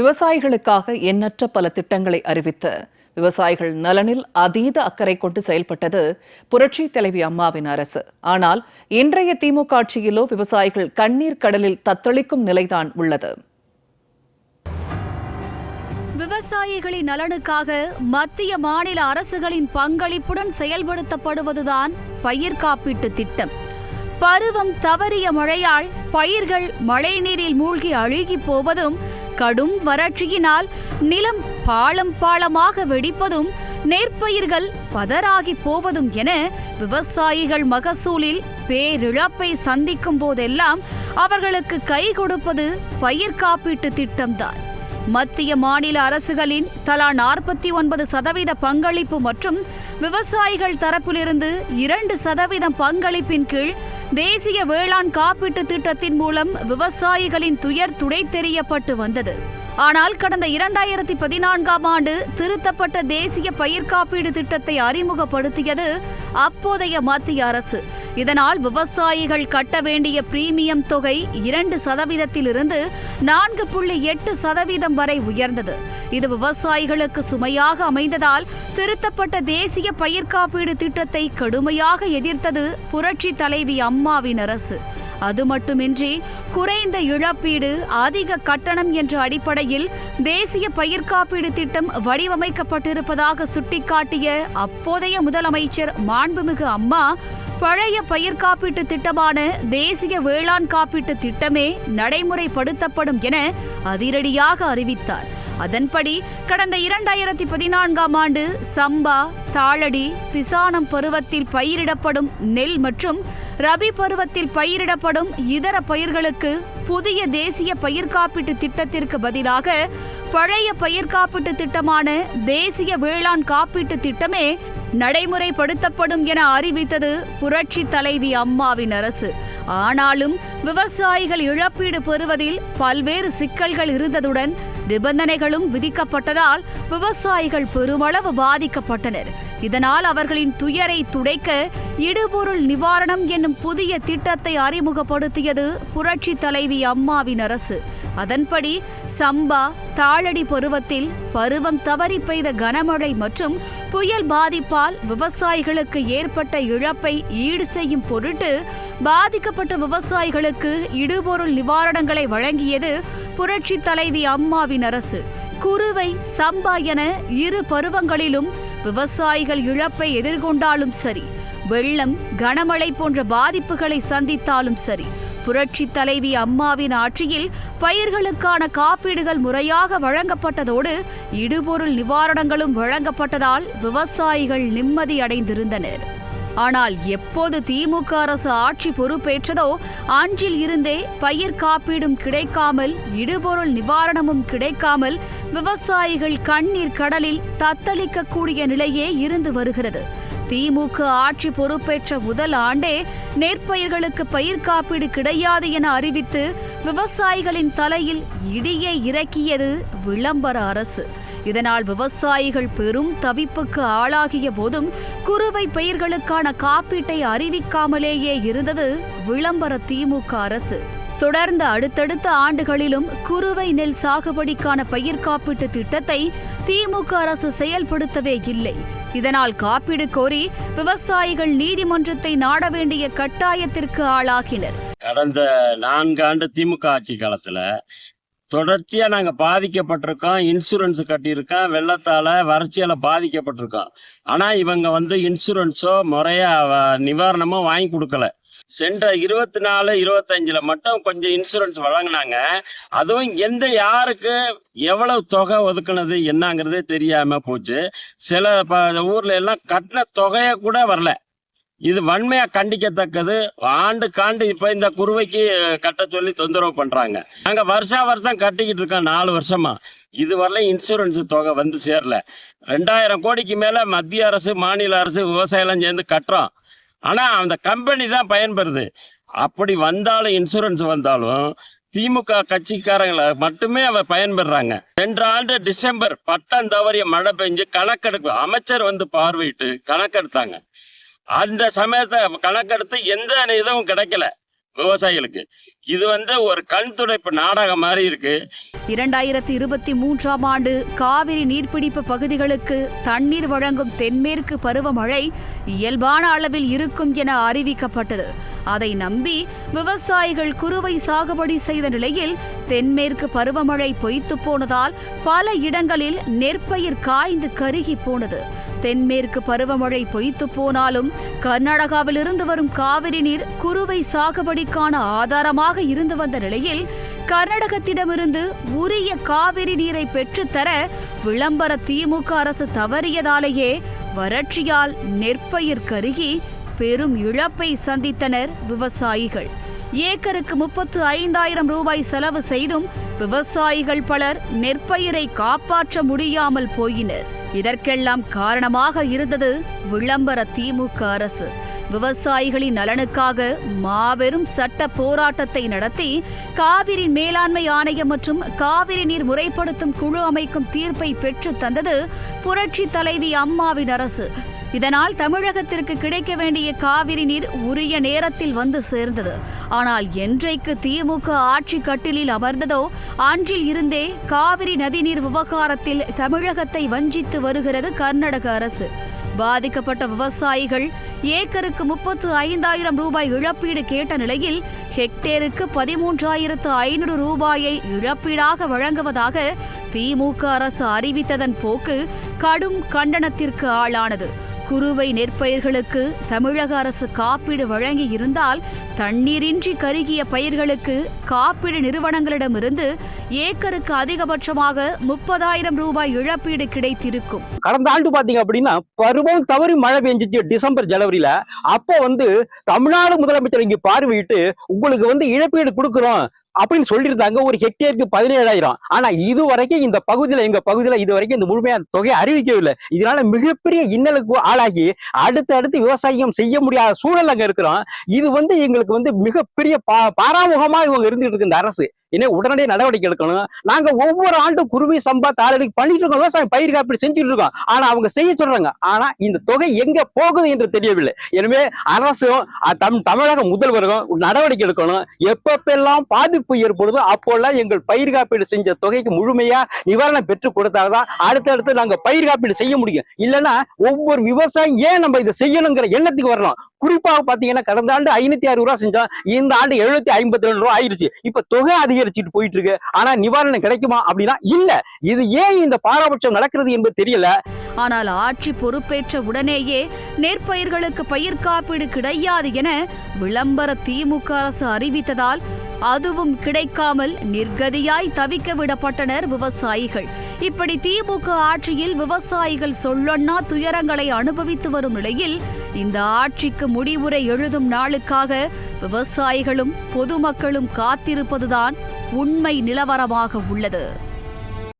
விவசாயிகளுக்காக எண்ணற்ற பல திட்டங்களை அறிவித்து விவசாயிகள் நலனில் அதீத அக்கறை கொண்டு செயல்பட்டது புரட்சி தலைவி அம்மாவின் அரசு. ஆனால் இன்றைய திமுக ஆட்சியிலோ விவசாயிகள் கண்ணீர் கடலில் தத்தளிக்கும் நிலைதான் உள்ளது. விவசாயிகளின் நலனுக்காக மத்திய மாநில அரசுகளின் பங்களிப்புடன் செயல்படுத்தப்படுவதுதான் பயிர் காப்பீட்டு திட்டம். பருவம் தவறிய மழையால் பயிர்கள் மழைநீரில் மூழ்கி அழுகி போவதும் கடும் வறட்சியினால் நிலம் பாலம் பாலமாக வெடிப்பதும் நெற்பயிர்கள் பதறாகி போவதும் என விவசாயிகள் மகசூலில் பேரிழப்பை சந்திக்கும் போதெல்லாம் அவர்களுக்கு கை கொடுப்பது பயிர் காப்பீட்டு திட்டம்தான். மத்திய மாநில அரசுகளின் தலா நாற்பத்தி ஒன்பது சதவீத பங்களிப்பு மற்றும் விவசாயிகள் தரப்பிலிருந்து இரண்டு சதவீதம் பங்களிப்பின் கீழ் தேசிய வேளாண் காப்பீட்டு திட்டத்தின் மூலம் விவசாயிகளின் துயர் துடை தெரியப்பட்டு வந்தது. ஆனால் கடந்த இரண்டாயிரத்தி பதினான்காம் ஆண்டு திருத்தப்பட்ட தேசிய பயிர் காப்பீடு திட்டத்தை அறிமுகப்படுத்தியது அப்போதைய மத்திய அரசு. இதனால் விவசாயிகள் கட்ட வேண்டிய பிரீமியம் தொகை இரண்டு சதவீதத்திலிருந்து நான்கு புள்ளி எட்டு சதவீதம் வரை உயர்ந்தது. இது விவசாயிகளுக்கு சுமையாக அமைந்ததால் திருத்தப்பட்ட தேசிய பயிர் காப்பீடு திட்டத்தை கடுமையாக எதிர்த்தது புரட்சி தலைவி அம்மாவின் அரசு. அது மட்டுமின்றி குறைந்த இழப்பீடு அதிக கட்டணம் என்ற அடிப்படையில் தேசிய பயிர் காப்பீடு திட்டம் வடிவமைக்கப்பட்டிருப்பதாக சுட்டிக்காட்டிய அப்போதைய முதலமைச்சர் மாண்புமிகு அம்மா பழைய பயிர் காப்பீட்டு திட்டமான தேசிய வேளாண் காப்பீட்டு திட்டமே நடைமுறைப்படுத்தப்படும் என அதிரடியாக அறிவித்தார். அதன்படி கடந்த இரண்டாயிரத்தி பதினான்காம் ஆண்டு சம்பா தாளடி பிசானம் பருவத்தில் பயிரிடப்படும் நெல் மற்றும் ரபி பருவத்தில் பயிரிடப்படும் இதர பயிர்களுக்கு புதிய தேசிய பயிர் காப்பீட்டு திட்டத்திற்கு பதிலாக பழைய பயிர் காப்பீட்டு திட்டமான தேசிய வேளாண் காப்பீட்டு திட்டமே நடைமுறைப்படுத்தப்படும் என அறிவித்தது புரட்சி தலைவி அம்மாவின் அரசு. ஆனாலும் விவசாயிகள் இழப்பீடு பெறுவதில் பல்வேறு சிக்கல்கள் இருந்ததுடன் நிபந்தனைகளும் விதிக்கப்பட்டதால் விவசாயிகள் பெருமளவு பாதிக்கப்பட்டனர். இதனால் அவர்களின் துயரை துடைக்க இடுபொருள் நிவாரணம் என்னும் புதிய திட்டத்தை அறிமுகப்படுத்தியது புரட்சி தலைவி அம்மாவின் அரசு. அதன்படி சம்பா தாளடி பருவத்தில் பருவம் தவறி பெய்த கனமழை மற்றும் புயல் பாதிப்பால் விவசாயிகளுக்கு ஏற்பட்ட இழப்பை ஈடு செய்யும் பொருட்டு பாதிக்கப்பட்ட விவசாயிகளுக்கு இடுபொருள் நிவாரணங்களை வழங்கியது புரட்சி தலைவி அம்மாவின் அரசு. குறுவை சம்பா என இரு பருவங்களிலும் விவசாயிகள் இழப்பை எதிர்கொண்டாலும் சரி வெள்ளம் கனமழை போன்ற பாதிப்புகளை சந்தித்தாலும் சரி புரட்சி தலைவி அம்மாவின் ஆட்சியில் பயிர்களுக்கான காப்பீடுகள் முறையாக வழங்கப்பட்டதோடு இடுபொருள் நிவாரணங்களும் வழங்கப்பட்டதால் விவசாயிகள் நிம்மதி அடைந்திருந்தனர். ஆனால் எப்போது திமுக அரசு ஆட்சி பொறுப்பேற்றதோ அன்றில் இருந்தே பயிர் காப்பீடும் கிடைக்காமல் இடுபொருள் நிவாரணமும் கிடைக்காமல் விவசாயிகள் கண்ணீர் கடலில் தத்தளிக்கக்கூடிய நிலையே இருந்து வருகிறது. திமுக ஆட்சி பொறுப்பேற்ற முதல் ஆண்டே நெற்பயிர்களுக்கு பயிர் காப்பீடு கிடையாது என அறிவித்து விவசாயிகளின் தலையில் இடியை இறக்கியது விளம்பர அரசு. இதனால் விவசாயிகள் பெரும் தவிப்புக்கு ஆளாகிய போதும் குறுவை பயிர்களுக்கான காப்பீட்டை அறிவிக்காமலேயே இருந்தது விளம்பர திமுக அரசு. தொடர்ந்த அடுத்தடுத்த ஆண்டுகளிலும் குறுவை நெல் சாகுபடிக்கான பயிர் காப்பீட்டு திட்டத்தை திமுக அரசு செயல்படுத்தவே இல்லை. இதனால் காப்பீடு கோரி விவசாயிகள் நீதிமன்றத்தை நாட வேண்டிய கட்டாயத்திற்கு ஆளாகினர். கடந்த நான்காண்டு திமுக ஆட்சி காலத்துல தொடர்ச்சியாக நாங்கள் பாதிக்கப்பட்டிருக்கோம் இன்சூரன்ஸ் கட்டியிருக்கோம் வெள்ளத்தால் வறட்சியால் பாதிக்கப்பட்டிருக்கோம். ஆனால் இவங்க வந்து இன்சூரன்ஸோ முறையாக வ- நிவாரணமோ வாங்கி கொடுக்கல. சென்ற இருபத்தி நாலு இருபத்தஞ்சில் மட்டும் கொஞ்சம் இன்சூரன்ஸ் வழங்கினாங்க. அதுவும் எந்த யாருக்கு எவ்வளவு தொகை ஒதுக்குனது என்னங்கிறதே தெரியாமல் போச்சு. சில ப- ஊரில் எல்லாம் கட்டின தொகையை கூட வரல. இது வன்மையா கண்டிக்கத்தக்கது. ஆண்டுக்காண்டு இப்ப இந்த குருவைக்கு கட்ட சொல்லி தொந்தரவு பண்றாங்க. நாங்க வருஷா வருஷம் கட்டிக்கிட்டு இருக்கோம் நாலு வருஷமா. இதுவரையிலும் இன்சூரன்ஸ் தொகை வந்து சேரல. ரெண்டாயிரம் கோடிக்கு மேல மத்திய அரசு மாநில அரசு விவசாயம் சேர்ந்து கட்டுறோம். ஆனா அந்த கம்பெனி தான் பயன்பெறுது. அப்படி வந்தாலும் இன்சூரன்ஸ் வந்தாலும் திமுக கட்சிக்காரங்களை மட்டுமே அவ பயன்பெறாங்க. ரெண்டு ஆண்டு டிசம்பர் பட்டம் தவறிய மழை பெஞ்சு கணக்கெடுப்பு அமைச்சர் வந்து பார்வையிட்டு கணக்கெடுத்தாங்க. அந்த சமயத்தை கணக்கெடுத்து எந்த இதுவும் கிடைக்கல விவசாயிகளுக்கு. இது வந்து ஒரு கண் துடைப்பு நாடகம் மாதிரி இருக்கு. இரண்டாயிரத்தி இருபத்தி மூன்றாம் ஆண்டு காவிரி நீர்பிடிப்பு பகுதிகளுக்கு தண்ணீர் வழங்கும் தென்மேற்கு பருவமழை இயல்பான அளவில் இருக்கும் என அறிவிக்கப்பட்டது. அதை நம்பி விவசாயிகள் குறுவை சாகுபடி செய்த நிலையில் தென்மேற்கு பருவமழை பொய்த்து போனதால் பல இடங்களில் நெற்பயிர் காய்ந்து கருகி போனது. தென்மேற்கு பருவமழை பொய்த்து போனாலும் கர்நாடகாவிலிருந்து வரும் காவிரி நீர் குறுவை சாகுபடிக்கான ஆதாரமாக இருந்து வந்த நிலையில் கர்நாடகத்திடமிருந்து உரிய காவிரி நீரை பெற்றுத்தர விளம்பர திமுக அரசு தவறியதாலேயே வறட்சியால் நெற்பயிர் கருகி பெரும் இழப்பை சந்தித்தனர் விவசாயிகள். ஏக்கருக்கு முப்பத்து ஐந்தாயிரம் ரூபாய் செலவு செய்தும் விவசாயிகள் பலர் நெற்பயிரை காப்பாற்ற முடியாமல் போயினர். இதற்கெல்லாம் காரணமாக இருந்தது விளம்பர திமுக அரசு. விவசாயிகளின் நலனுக்காக மாபெரும் சட்ட போராட்டத்தை நடத்தி காவிரி மேலாண்மை ஆணையம் மற்றும் காவிரி நீர் முறைப்படுத்தும் குழு அமைக்கும் தீர்ப்பை பெற்று தந்தது புரட்சி தலைவி அம்மாவின் அரசு. இதனால் தமிழகத்திற்கு கிடைக்க வேண்டிய காவிரி நீர் உரிய நேரத்தில் வந்து சேர்ந்தது. ஆனால் என்றைக்கு திமுக ஆட்சி கட்டிலில் அமர்ந்ததோ அன்றில் இருந்தே காவிரி நதிநீர் விவகாரத்தில் தமிழகத்தை வஞ்சித்து வருகிறது கர்நாடக அரசு. பாதிக்கப்பட்ட விவசாயிகள் ஏக்கருக்கு முப்பத்து ஐந்தாயிரம் ரூபாய் இழப்பீடு கேட்ட நிலையில் ஹெக்டேருக்கு பதிமூன்றாயிரத்து ஐநூறு ரூபாயை இழப்பீடாக வழங்குவதாக திமுக அரசு அறிவித்ததன் போக்கு கடும் கண்டனத்திற்கு ஆளானது. குறுவை நெற்பயிர்களுக்கு தமிழக அரசு காப்பீடு வழங்கி இருந்தால் தண்ணீரின்றி கருகிய பயிர்களுக்கு காப்பீடு நிறுவனங்களிடமிருந்து ஏக்கருக்கு அதிகபட்சமாக முப்பதாயிரம் ரூபாய் இழப்பீடு கிடைத்திருக்கும். கடந்த ஆண்டு பாத்தீங்க அப்படின்னா பருவம் தவறி மழை பெஞ்சிச்சு டிசம்பர் ஜனவரியில. அப்போ வந்து தமிழ்நாடு முதலமைச்சர் இங்கு பார்வையிட்டு உங்களுக்கு வந்து இழப்பீடு கொடுக்குறோம். அப்படின்னு சொல்லியிருந்தாங்க. ஒரு ஹெக்டேருக்கு பதினேழாயிரம். ஆனா இது வரைக்கும் இந்த பகுதியில எங்க பகுதியில இது வரைக்கும் இந்த முழுமையான தொகையை அறிவிக்கவில்லை. இதனால மிகப்பெரிய இன்னலுக்கு ஆளாகி அடுத்து அடுத்து விவசாயம் செய்ய முடியாத சூழல் அங்க இருக்கிறோம். இது வந்து எங்களுக்கு வந்து மிகப்பெரிய பா பாராமுகமா இவங்க இருந்துட்டு இருக்கு இந்த அரசு. இனி உடனடியே நடவடிக்கை எடுக்கணும். நாங்க ஒவ்வொரு ஆண்டும் குருவி சம்பா தாளடி பண்ணிட்டு இருக்கோம். விவசாயம் பயிர் காப்பீடு செஞ்சுட்டு இருக்கோம். ஆனா அவங்க செய்ய சொல்றாங்க. ஆனா இந்த தொகை எங்க போகுது என்று தெரியவில்லை. எனவே அரசும் தம் தமிழக முதல்வரும் நடவடிக்கை எடுக்கணும். எப்பப்பெல்லாம் பாதிப்பு ஏற்படுதோ அப்போல்லாம் எங்கள் பயிர் காப்பீடு செஞ்ச தொகைக்கு முழுமையா நிவாரணம் பெற்று கொடுத்தால்தான் அடுத்தடுத்து நாங்க பயிர் காப்பீடு செய்ய முடியும். இல்லைன்னா ஒவ்வொரு விவசாயம் ஏன் நம்ம இதை செய்யணுங்கிற எண்ணத்துக்கு வரணும். குறிப்பாக பாத்தீங்கன்னா கடந்த ஆண்டு ஐநூத்தி அறுபது ரூபா செஞ்சோம் இந்த ஆண்டு எழுநூத்தி ஐம்பத்தி ரெண்டு ரூபா ஆயிருச்சு. இப்ப தொகை அதிகரிச்சுட்டு போயிட்டு இருக்கு ஆனா நிவாரணம் கிடைக்குமா அப்படின்னா இல்ல. இது ஏன் இந்த பாரபட்சம் நடக்கிறது என்பது தெரியல. ஆனால் ஆட்சி பொறுப்பேற்ற உடனேயே நெற்பயிர்களுக்கு பயிர் காப்பீடு கிடையாது என விளம்பர திமுக அரசு அறிவித்ததால் அதுவும் கிடைக்காமல் நிர்கதியாய் தவிக்க விடப்பட்டனர் விவசாயிகள். இப்படி திமுக ஆட்சியில் விவசாயிகள் சொல்லொன்னா துயரங்களை அனுபவித்து வரும் நிலையில் இந்த ஆட்சிக்கு முடிவுரை எழுதும் நாளுக்காக விவசாயிகளும் பொதுமக்களும் காத்திருப்பதுதான் உண்மை நிலவரமாக உள்ளது.